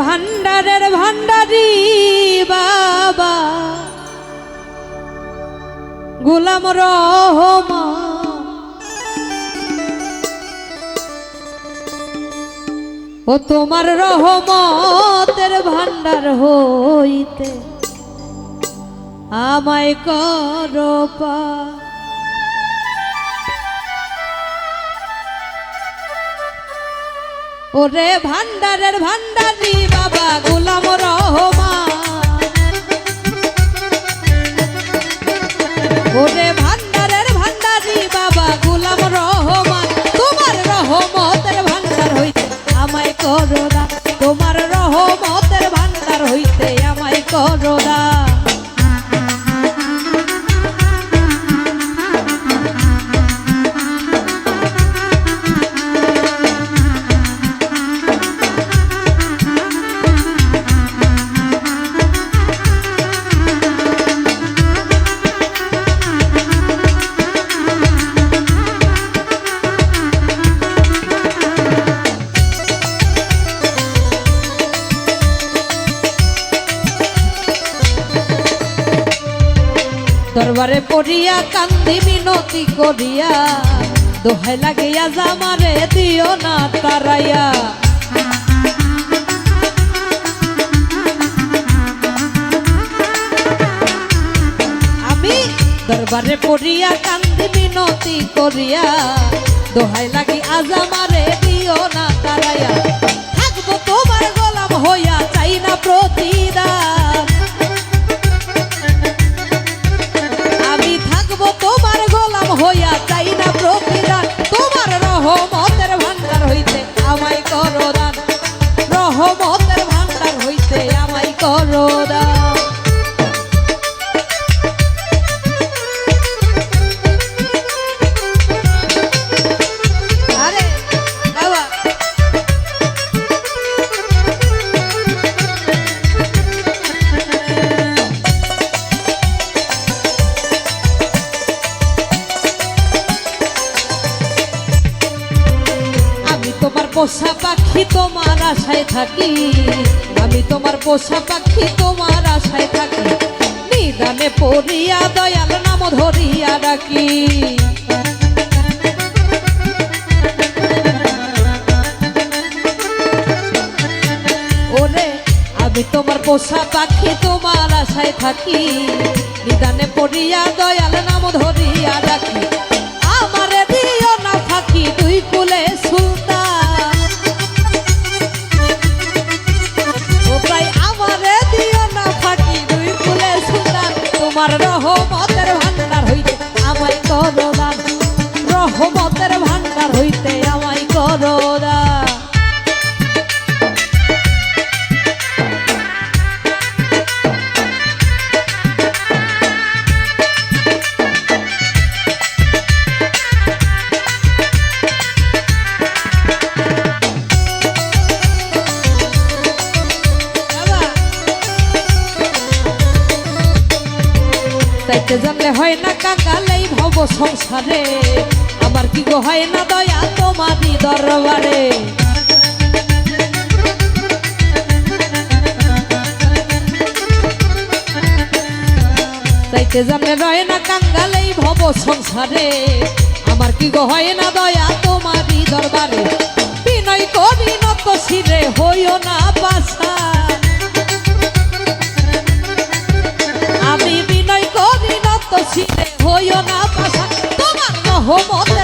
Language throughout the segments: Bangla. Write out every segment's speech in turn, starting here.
ভান্ডারের ভান্ডারি বাবা। গোলাম রহমা ও তোমার রহমতের ভান্ডার হইতে আমায় করো ওরে ভান্ডারের ভান্ডারি বাবা গোলাম রহমান। ওরে দরবারে পড়িয়া কান্দি মিনতি করিয়া। দোহাই লাগিয়া জামারে দিও না তারাইয়া। আমি দরবারে পড়িয়া কান্দি মিনতি করিয়া। দোহাই লাগি আজামারে দিও না তারাইয়া। থাকব তোমার গোলাম হইয়া চাই না প্রতিদান। করো দান রহমতের ভান্ডার হইতে আমায় তোমার পোষা পাখি তোমার আশায় থাকি, আমি তোমার পোষা পাখি তোমার আশায় থাকি। নিদানে পড়িয়া দয়াল নাম ধরিয়া ডাকি। আমি তোমার পোষা পাখি তোমার আশায় থাকি, নিদানে পড়িয়া দয়াল নাম ধরিয়া ডাকি। আমারে দিও না ফাঁকি, দুই কুলে আমায় তাইতে জানলে হয় না কাকালেই ভব সংসারে। আমার কি গো হয় না দয়া তোমারই দরবারে? তাইতে জানলে রয় না কাঙ্গালেই ভব সংসারে। আমার কি গো হয় না দয়া তোমারই দরবারে? বিনয় করি নত শিরে, হইও না পাশা তোমার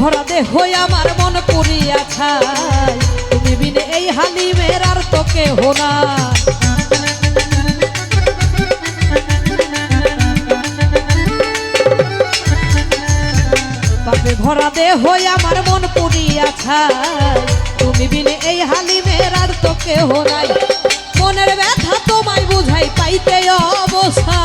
ভরা দেহ আমার মন পুরিয়া ছাই। তুমি বিনে এই হালি আর তোকে হোনা পাপে ভরা দেহ আমার মন পুরিয়া ছাই। তুমি বিনে এই হালি আর তোকে হোনাই মনের ব্যথা তোমায় বুঝাই পাইতে অবস্থা।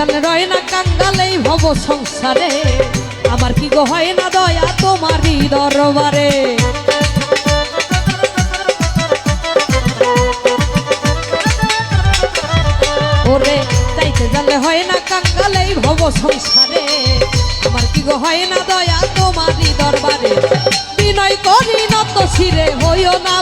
জানে রয় না কাঙ্গালেই ভব সংসারে। আমার কি গো হয় না দয়া তোমারই দরবারে? ওরে, তাইতে জানলে হয় না কাঙ্গালেই ভব সংসারে। আমার কি গো হয় না দয়া তোমারই দরবারে। বিনয় করি নত শিরে হইও না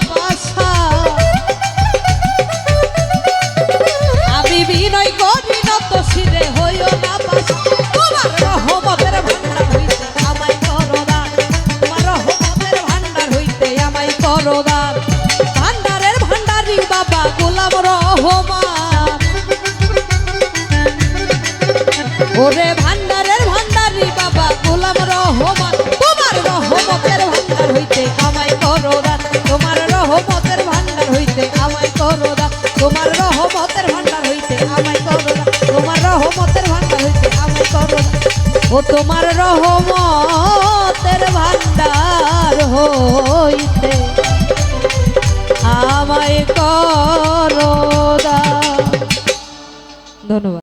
ও তোমার রহমতের ভান্ডার হইতে আমায় করদা ধন্যবাদ।